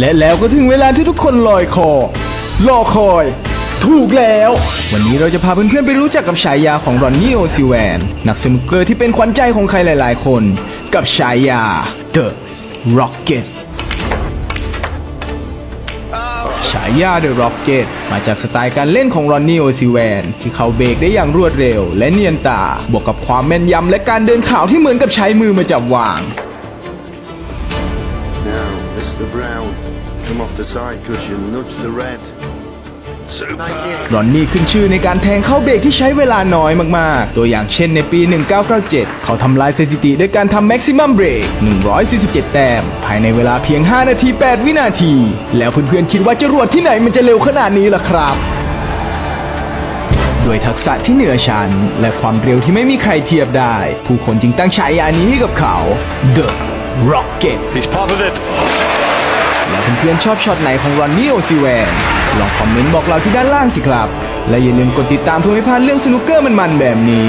และแล้วก็ถึงเวลาที่ทุกคนลอยคอ รอคอย ถูกแล้ว วันนี้เราจะพาเพื่อนๆไปรู้จักกับฉายาของรอนนี่โอซิแวน นักสนุกเกอร์ที่เป็นขวัญใจของใครหลายๆคน กับฉายา The Rocket ฉายา The Rocket มาจากสไตล์การเล่นของรอนนี่โอซิแวนที่เขาเบรกได้อย่างรวดเร็ว และเนียนตา บวกกับความแม่นยำและการเดินข่าวที่เหมือนกับใช้มือมาจับวาง Now, Mr. Brown, come off the side cushion, nudge the red. Super. รอนนี่ขึ้นชื่อในการแทงเข้าเบรกที่ใช้เวลาน้อยมาก ๆ ตัวอย่างเช่นในปี 1997 เขาทำลายสถิติด้วยการทำแม็กซิมัมเบรก 147 แต้ม ภายในเวลาเพียง 5 นาที 8 วินาที แล้วเพื่อน ๆ คิดว่าจรวดที่ไหนมันจะเร็วขนาดนี้ล่ะครับด้วยทักษะที่เหนือชั้นและความเร็วที่ไม่มีใครเทียบได้ ผู้คนจึงตั้งฉายานี้ให้กับเขา The Rocket He's potted it. เพื่อนๆชอบช็อตไหนของรอนนี่โอซิแวนลองคอมเมนต์บอกเราที่ด้านล่างสิครับ และอย่าลืมกดติดตามเพื่อไม่พลาดเรื่องสนุกเกอร์มันๆแบบนี้